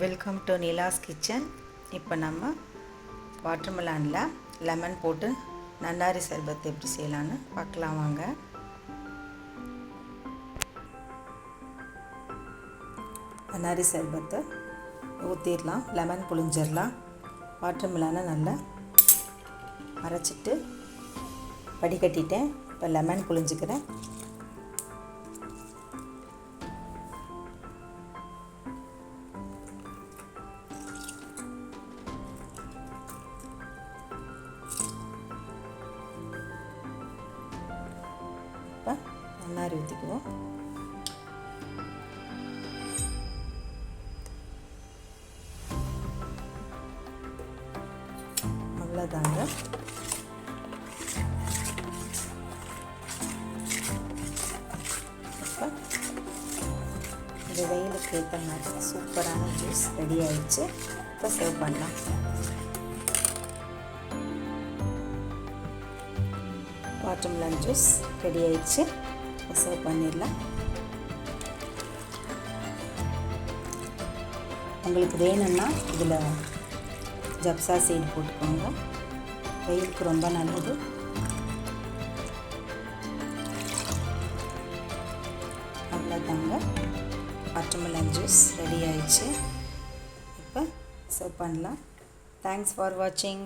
Welcome to Nila's kitchen இப்போ நம்ம வாட்டர்மெலானில் lemon போட்டு நன்னாரி சர்பத் எப்படி செய்யலான்னு பார்க்கலாம் வாங்க. நன்னாரி சர்பத்தை ஊற்றிடலாம் லெமன் புழிஞ்சிடலாம். வாட்டர்மெலானை நல்லா அரைச்சிட்டு வடிகட்டிட்டேன். இப்போ லெமன் புழிஞ்சிக்கிறேன். இப்போ நன்னாரி ஊற்றிக்குவோம் அவ்வளோதாங்க இப்போ இந்த வெயிலுக்கு ஏற்ற மாதிரி சூப்பரான ஜூஸ் ரெடி ஆயிடுச்சு இப்போ சர்வ் பண்ணலாம் வாட்டர்மெலன் ஜூஸ் ரெடி ஆயிடுச்சு. சர்வ் பண்ணிடலாம். உங்களுக்கு வேணும்னா இதில் ஜப்சா சீடு போட்டுக்கோங்க. வெயிலுக்கு ரொம்ப நல்லது. அவ்வளோதாங்க வாட்டர்மெலன் ஜூஸ் ரெடி ஆயிடுச்சு. இப்போ சர்வ் பண்ணலாம். தேங்க்ஸ் ஃபார் வாட்சிங்